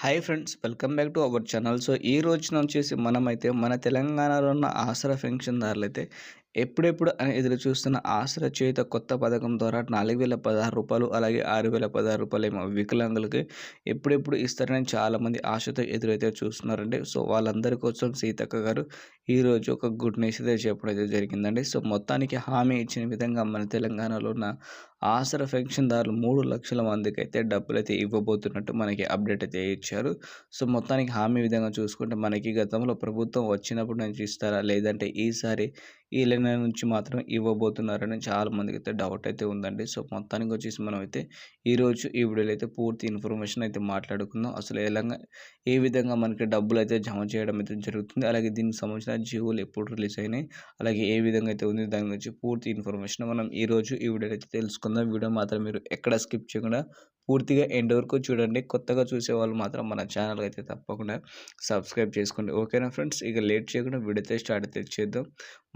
Hi friends welcome back to our channel so ఈ రోజున వచ్చేసి మనమైతే మన తెలంగాణలో ఉన్న ఆసరా పెన్షన్దారులు అయితే ఎప్పుడెప్పుడు అని ఎదురు చూస్తున్న ఆసరా చేత కొత్త పథకం ద్వారా నాలుగు వేల పదహారు రూపాయలు అలాగే ఆరు వేల పదహారు రూపాయలు ఏమో వికలాంగులకి ఎప్పుడెప్పుడు ఇస్తారని చాలామంది ఆశతో ఎదురైతే చూస్తున్నారండి. సో వాళ్ళందరి కోసం సీతక్క గారు ఈరోజు ఒక గుడ్ న్యూస్ అయితే చెప్పడం అయితే జరిగిందండి. సో మొత్తానికి హామీ ఇచ్చిన విధంగా మన తెలంగాణలో ఉన్న ఆసరా పెన్షన్దారులు మూడు లక్షల మందికి అయితే డబ్బులు అయితే ఇవ్వబోతున్నట్టు మనకి అప్డేట్ అయితే ఇచ్చారు. సో మొత్తానికి హామీ విధంగా చూసుకుంటే మనకి గతంలో ప్రభుత్వం వచ్చినప్పుడు నుంచి ఇస్తారా? లేదంటే ఈసారి ఈ లైన్ నుంచి మాత్రం ఇవ్వబోతున్నారని చాలా మందికి అయితే డౌట్ అయితే ఉందండి. సో మొత్తానికి వచ్చేసి మనం అయితే ఈరోజు ఈ వీడియోలో అయితే పూర్తి ఇన్ఫర్మేషన్ అయితే మాట్లాడుకుందాం. అసలు ఎలాగా ఏ విధంగా మనకి డబ్బులు అయితే జమ చేయడం అయితే జరుగుతుంది? అలాగే దీనికి సంబంధించిన జీవోలు ఎప్పుడు రిలీజ్ అయినాయి? అలాగే ఏ విధంగా అయితే ఉంది? దాని గురించి పూర్తి ఇన్ఫర్మేషన్ మనం ఈరోజు ఈ వీడియోలో అయితే తెలుసుకుందాం. వీడియో మాత్రం మీరు ఎక్కడ స్కిప్ చేయకుండా పూర్తిగా ఎండ్ వరకు చూడండి. కొత్తగా చూసే వాళ్ళు మాత్రం మన ఛానల్ అయితే తప్పకుండా సబ్స్క్రైబ్ చేసుకోండి. ఓకేనా ఫ్రెండ్స్? ఇక లేట్ చేయకుండా విడితే స్టార్ట్ అయితే చేద్దాం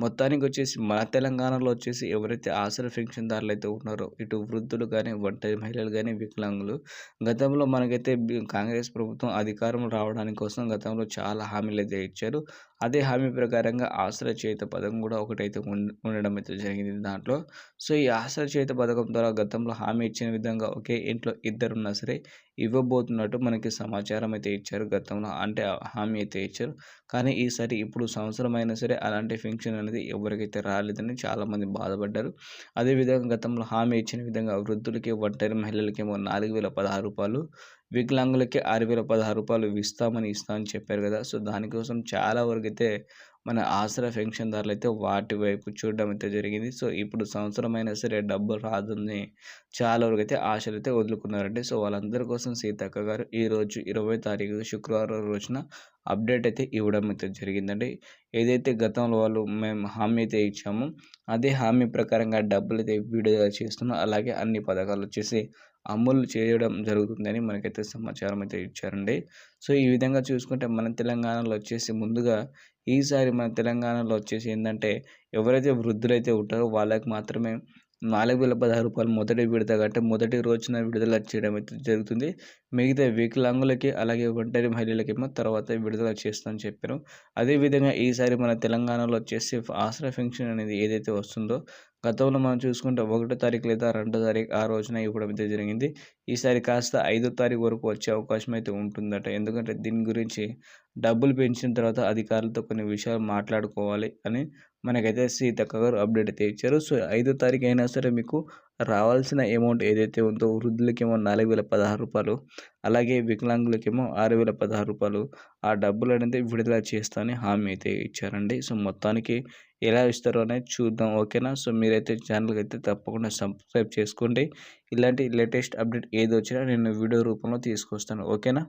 మొత్తానికి వచ్చేసి మన తెలంగాణలో వచ్చేసి ఎవరైతే ఆసర పెన్షన్దారులు అయితే ఉన్నారో ఇటు వృద్ధులు కానీ ఒంటరి మహిళలు కానీ వికలాంగులు గతంలో మనకైతే కాంగ్రెస్ ప్రభుత్వం అధికారం రావడానికి కోసం గతంలో చాలా హామీలు అయితే ఇచ్చారు. అదే హామీ ప్రకారంగా ఆసర చేత పథకం కూడా ఒకటైతే ఉండడం అయితే జరిగింది దాంట్లో. సో ఈ ఆసర చేత పథకం ద్వారా గతంలో హామీ ఇచ్చిన విధంగా ఒకే ఇంట్లో ఇద్దరున్నా సరే ఇవ్వబోతున్నట్టు మనకి సమాచారం అయితే ఇచ్చారు. గతంలో అంటే హామీ అయితే ఇచ్చారు. కానీ ఈసారి ఇప్పుడు సంవత్సరం అయినా సరే అలాంటి ఫంక్షన్ అనేది ఎవరికైతే రాలేదని చాలామంది బాధపడ్డారు. అదేవిధంగా గతంలో హామీ ఇచ్చిన విధంగా వృద్ధులకి ఒంటరి మహిళలకేమో నాలుగు వేల పదహారు రూపాయలు వికలాంగులకి ఆరు వేల పదహారు రూపాయలు ఇస్తామని ఇస్తామని చెప్పారు కదా. సో దానికోసం చాలా వరకు అయితే మన ఆసరా పెన్షన్దారులు అయితే వాటి వైపు చూడడం అయితే జరిగింది. సో ఇప్పుడు సంవత్సరం అయినా సరే డబ్బు రాదని చాలా వరకు అయితే ఆశలు అయితే వదులుకున్నారండి. సో వాళ్ళందరి కోసం సీతక్క గారు ఈరోజు ఇరవై తారీఖు శుక్రవారం రోజున అప్డేట్ అయితే ఇవ్వడం అయితే జరిగిందండి. ఏదైతే గతంలో వాళ్ళు మేము హామీ అయితే ఇచ్చామో అదే హామీ ప్రకారంగా డబ్బులు అయితే విడుదల చేస్తున్నాం. అలాగే అన్ని పథకాలు వచ్చేసి అమలు చేయడం జరుగుతుందని మనకైతే సమాచారం అయితే ఇచ్చారండి. సో ఈ విధంగా చూసుకుంటే మన తెలంగాణలో వచ్చేసి ముందుగా ఈసారి మన తెలంగాణలో వచ్చేసి ఏంటంటే ఎవరైతే వృద్ధులైతే ఉంటారో వాళ్ళకి మాత్రమే నాలుగు వేల పదహారు రూపాయలు మొదటి విడత కంటే మొదటి రోజున విడుదల చేయడం అయితే జరుగుతుంది. మిగతా వికలాంగులకి అలాగే ఒంటరి మహిళలకేమో తర్వాత విడుదల చేస్తామని చెప్పారు. అదేవిధంగా ఈసారి మన తెలంగాణలో వచ్చేసి ఆసరా ఫెన్షన్ అనేది ఏదైతే వస్తుందో గతంలో మనం చూసుకుంటే ఒకటో తారీఖు లేదా రెండో తారీఖు ఆ రోజున ఇవ్వడం అయితే జరిగింది. ఈసారి కాస్త ఐదో తారీఖు వరకు వచ్చే అవకాశం అయితే ఉంటుందట. ఎందుకంటే దీని గురించి డబ్బులు పెంచిన తర్వాత అధికారులతో కొన్ని విషయాలు మాట్లాడుకోవాలి అని మనకైతే సీతక్క గారు అప్డేట్ అయితే ఇచ్చారు. సో ఐదో తారీఖు అయినా సరే మీకు రావాల్సిన అమౌంట్ ఏదైతే ఉందో వృద్ధులకేమో నాలుగు వేల పదహారు రూపాయలు అలాగే వికలాంగులకేమో ఆరు వేల పదహారు రూపాయలు ఆ డబ్బులు అనేది విడుదల చేస్తామని హామీ అయితే ఇచ్చారండి. సో మొత్తానికి ఎలా ఇస్తారో అనేది చూద్దాం ఓకేనా? సో మీరైతే ఛానల్కి అయితే తప్పకుండా సబ్స్క్రైబ్ చేసుకోండి. ఇలాంటి లేటెస్ట్ అప్డేట్ ఏది వచ్చినా నేను వీడియో రూపంలో తీసుకొస్తాను ఓకేనా?